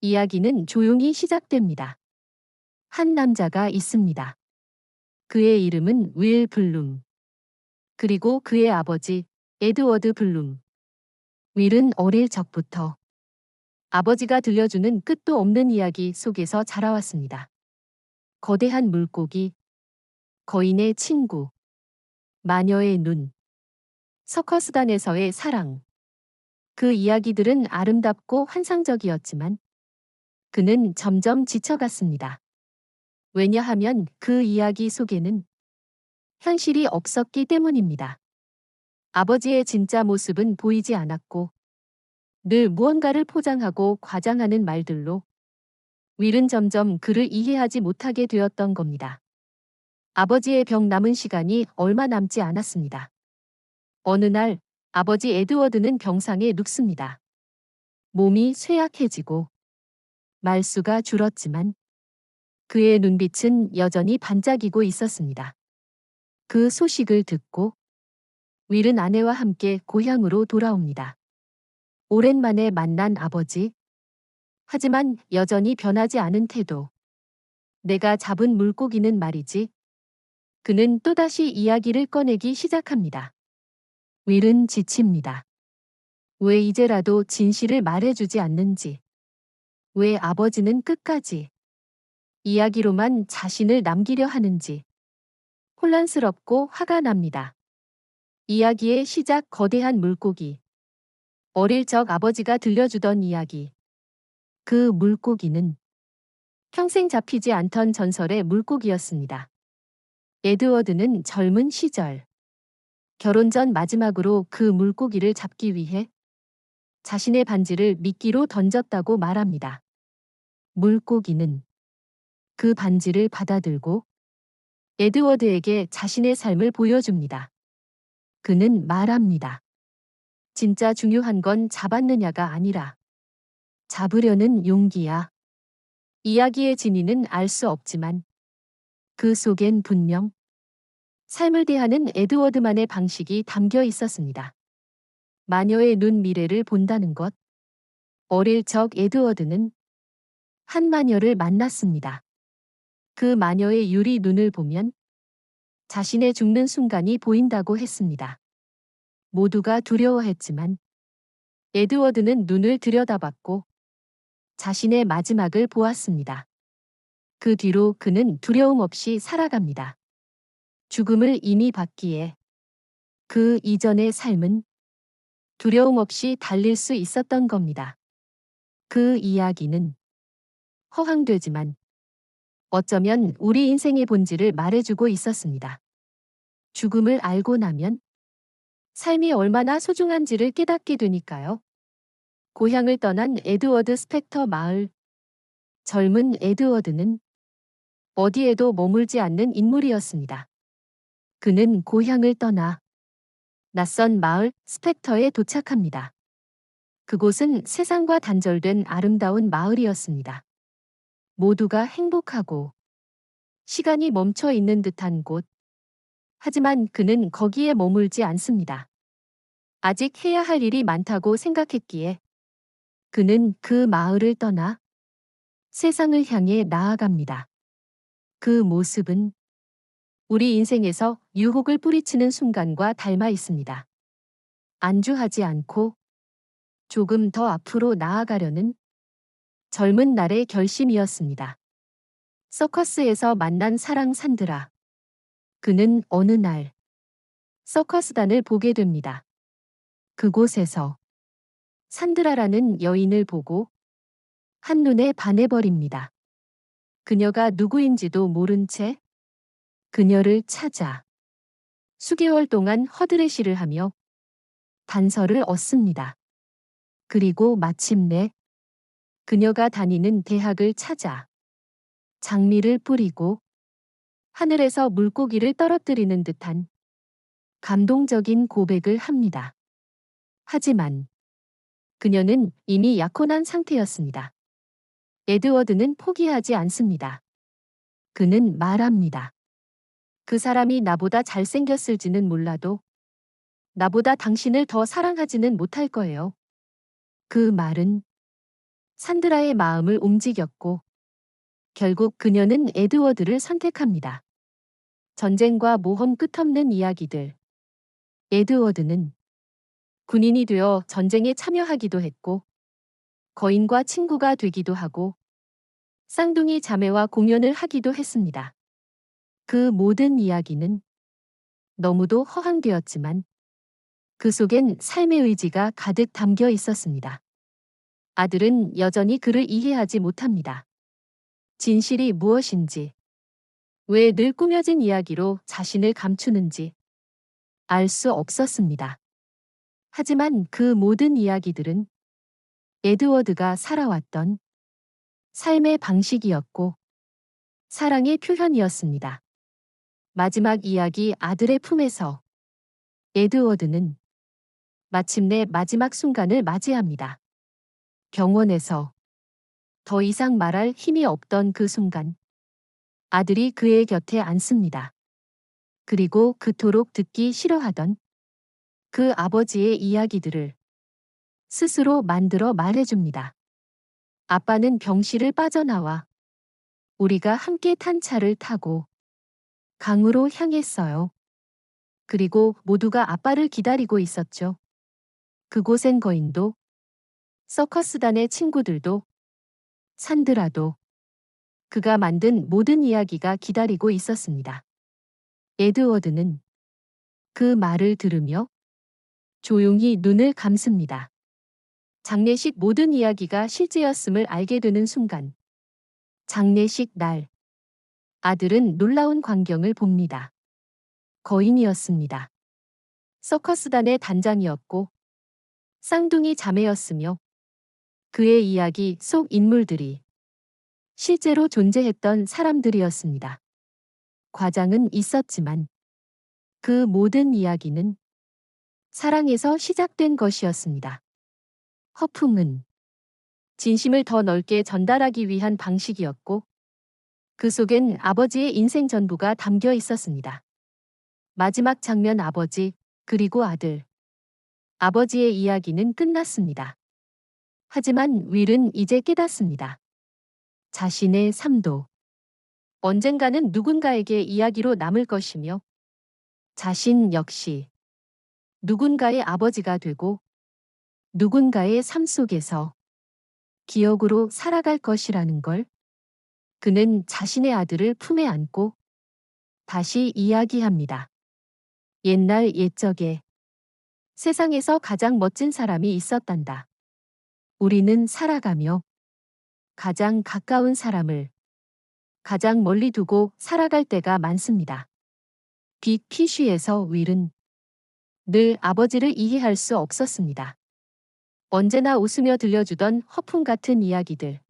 이야기는 조용히 시작됩니다. 한 남자가 있습니다. 그의 이름은 윌 블룸. 그리고 그의 아버지 에드워드 블룸. 윌은 어릴 적부터 아버지가 들려주는 끝도 없는 이야기 속에서 자라왔습니다. 거대한 물고기, 거인의 친구, 마녀의 눈, 서커스단에서의 사랑. 그 이야기들은 아름답고 환상적이었지만 그는 점점 지쳐갔습니다. 왜냐하면 그 이야기 속에는 현실이 없었기 때문입니다. 아버지의 진짜 모습은 보이지 않았고 늘 무언가를 포장하고 과장하는 말들로 윌은 점점 그를 이해하지 못하게 되었던 겁니다. 아버지의 병 남은 시간이 얼마 남지 않았습니다. 어느 날 아버지 에드워드는 병상에 눕습니다. 몸이 쇠약해지고 말수가 줄었지만 그의 눈빛은 여전히 반짝이고 있었습니다. 그 소식을 듣고 윌은 아내와 함께 고향으로 돌아옵니다. 오랜만에 만난 아버지. 하지만 여전히 변하지 않은 태도. 내가 잡은 물고기는 말이지. 그는 또다시 이야기를 꺼내기 시작합니다. 윌은 지칩니다. 왜 이제라도 진실을 말해주지 않는지. 왜 아버지는 끝까지 이야기로만 자신을 남기려 하는지 혼란스럽고 화가 납니다. 이야기의 시작 거대한 물고기. 어릴 적 아버지가 들려주던 이야기. 그 물고기는 평생 잡히지 않던 전설의 물고기였습니다. 에드워드는 젊은 시절 결혼 전 마지막으로 그 물고기를 잡기 위해 자신의 반지를 미끼로 던졌다고 말합니다. 물고기는 그 반지를 받아들고 에드워드에게 자신의 삶을 보여줍니다. 그는 말합니다. 진짜 중요한 건 잡았느냐가 아니라 잡으려는 용기야. 이야기의 진위는 알 수 없지만 그 속엔 분명 삶을 대하는 에드워드만의 방식이 담겨 있었습니다. 마녀의 눈 미래를 본다는 것. 어릴 적 에드워드는 한 마녀를 만났습니다. 그 마녀의 유리 눈을 보면 자신의 죽는 순간이 보인다고 했습니다. 모두가 두려워했지만 에드워드는 눈을 들여다봤고 자신의 마지막을 보았습니다. 그 뒤로 그는 두려움 없이 살아갑니다. 죽음을 이미 받기에 그 이전의 삶은 두려움 없이 달릴 수 있었던 겁니다. 그 이야기는 허황되지만 어쩌면 우리 인생의 본질을 말해주고 있었습니다. 죽음을 알고 나면 삶이 얼마나 소중한지를 깨닫게 되니까요. 고향을 떠난 에드워드 스펙터 마을. 젊은 에드워드는 어디에도 머물지 않는 인물이었습니다. 그는 고향을 떠나 낯선 마을 스펙터에 도착합니다. 그곳은 세상과 단절된 아름다운 마을이었습니다. 모두가 행복하고 시간이 멈춰 있는 듯한 곳. 하지만 그는 거기에 머물지 않습니다. 아직 해야 할 일이 많다고 생각했기에 그는 그 마을을 떠나 세상을 향해 나아갑니다. 그 모습은 우리 인생에서 유혹을 뿌리치는 순간과 닮아 있습니다. 안주하지 않고 조금 더 앞으로 나아가려는 젊은 날의 결심이었습니다. 서커스에서 만난 사랑 산드라. 그는 어느 날 서커스단을 보게 됩니다. 그곳에서 산드라라는 여인을 보고 한눈에 반해버립니다. 그녀가 누구인지도 모른 채 그녀를 찾아 수개월 동안 허드레시를 하며 단서를 얻습니다. 그리고 마침내 그녀가 다니는 대학을 찾아 장미를 뿌리고 하늘에서 물고기를 떨어뜨리는 듯한 감동적인 고백을 합니다. 하지만 그녀는 이미 약혼한 상태였습니다. 에드워드는 포기하지 않습니다. 그는 말합니다. 그 사람이 나보다 잘생겼을지는 몰라도 나보다 당신을 더 사랑하지는 못할 거예요. 그 말은 산드라의 마음을 움직였고 결국 그녀는 에드워드를 선택합니다. 전쟁과 모험 끝없는 이야기들. 에드워드는 군인이 되어 전쟁에 참여하기도 했고 거인과 친구가 되기도 하고 쌍둥이 자매와 공연을 하기도 했습니다. 그 모든 이야기는 너무도 허황되었지만 그 속엔 삶의 의지가 가득 담겨 있었습니다. 아들은 여전히 그를 이해하지 못합니다. 진실이 무엇인지, 왜 늘 꾸며진 이야기로 자신을 감추는지 알 수 없었습니다. 하지만 그 모든 이야기들은 에드워드가 살아왔던 삶의 방식이었고 사랑의 표현이었습니다. 마지막 이야기 아들의 품에서 에드워드는 마침내 마지막 순간을 맞이합니다. 병원에서 더 이상 말할 힘이 없던 그 순간 아들이 그의 곁에 앉습니다. 그리고 그토록 듣기 싫어하던 그 아버지의 이야기들을 스스로 만들어 말해줍니다. 아빠는 병실을 빠져나와 우리가 함께 탄 차를 타고 강으로 향했어요. 그리고 모두가 아빠를 기다리고 있었죠. 그곳엔 거인도, 서커스단의 친구들도, 산드라도, 그가 만든 모든 이야기가 기다리고 있었습니다. 에드워드는 그 말을 들으며 조용히 눈을 감습니다. 장례식 모든 이야기가 실제였음을 알게 되는 순간, 장례식 날, 아들은 놀라운 광경을 봅니다. 거인이었습니다. 서커스단의 단장이었고, 쌍둥이 자매였으며, 그의 이야기 속 인물들이 실제로 존재했던 사람들이었습니다. 과장은 있었지만, 그 모든 이야기는 사랑에서 시작된 것이었습니다. 허풍은 진심을 더 넓게 전달하기 위한 방식이었고 그 속엔 아버지의 인생 전부가 담겨 있었습니다. 마지막 장면 아버지 그리고 아들. 아버지의 이야기는 끝났습니다. 하지만 윌은 이제 깨닫습니다. 자신의 삶도 언젠가는 누군가에게 이야기로 남을 것이며 자신 역시 누군가의 아버지가 되고 누군가의 삶 속에서 기억으로 살아갈 것이라는 걸 그는 자신의 아들을 품에 안고 다시 이야기합니다. 옛날 옛적에 세상에서 가장 멋진 사람이 있었단다. 우리는 살아가며 가장 가까운 사람을 가장 멀리 두고 살아갈 때가 많습니다. 빅 피쉬에서 윌은 늘 아버지를 이해할 수 없었습니다. 언제나 웃으며 들려주던 허풍 같은 이야기들.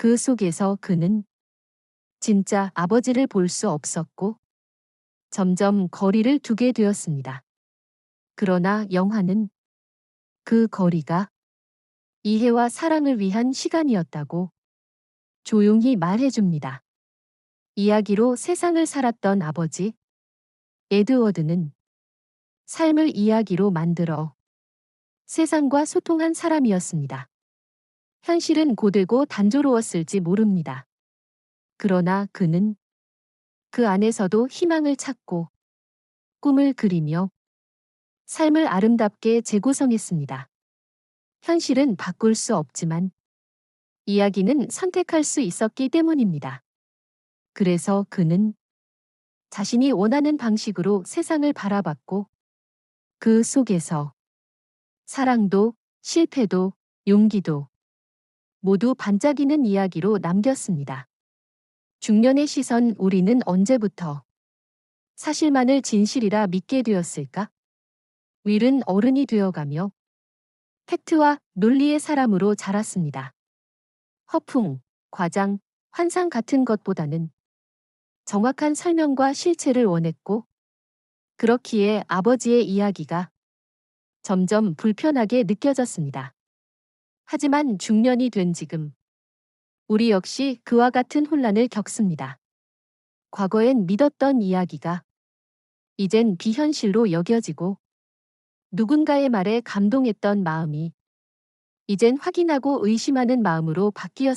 그 속에서 그는 진짜 아버지를 볼 수 없었고 점점 거리를 두게 되었습니다. 그러나 영화는 그 거리가 이해와 사랑을 위한 시간이었다고 조용히 말해줍니다. 이야기로 세상을 살았던 아버지 에드워드는 삶을 이야기로 만들어 세상과 소통한 사람이었습니다. 현실은 고되고 단조로웠을지 모릅니다. 그러나 그는 그 안에서도 희망을 찾고 꿈을 그리며 삶을 아름답게 재구성했습니다. 현실은 바꿀 수 없지만 이야기는 선택할 수 있었기 때문입니다. 그래서 그는 자신이 원하는 방식으로 세상을 바라봤고 그 속에서 사랑도 실패도 용기도 모두 반짝이는 이야기로 남겼습니다. 중년의 시선 우리는 언제부터 사실만을 진실이라 믿게 되었을까? 윌은 어른이 되어가며 팩트와 논리의 사람으로 자랐습니다. 허풍, 과장, 환상 같은 것보다는 정확한 설명과 실체를 원했고 그렇기에 아버지의 이야기가 점점 불편하게 느껴졌습니다. 하지만 중년이 된 지금 우리 역시 그와 같은 혼란을 겪습니다. 과거엔 믿었던 이야기가 이젠 비현실로 여겨지고 누군가의 말에 감동했던 마음이 이젠 확인하고 의심하는 마음으로 바뀌었습니다.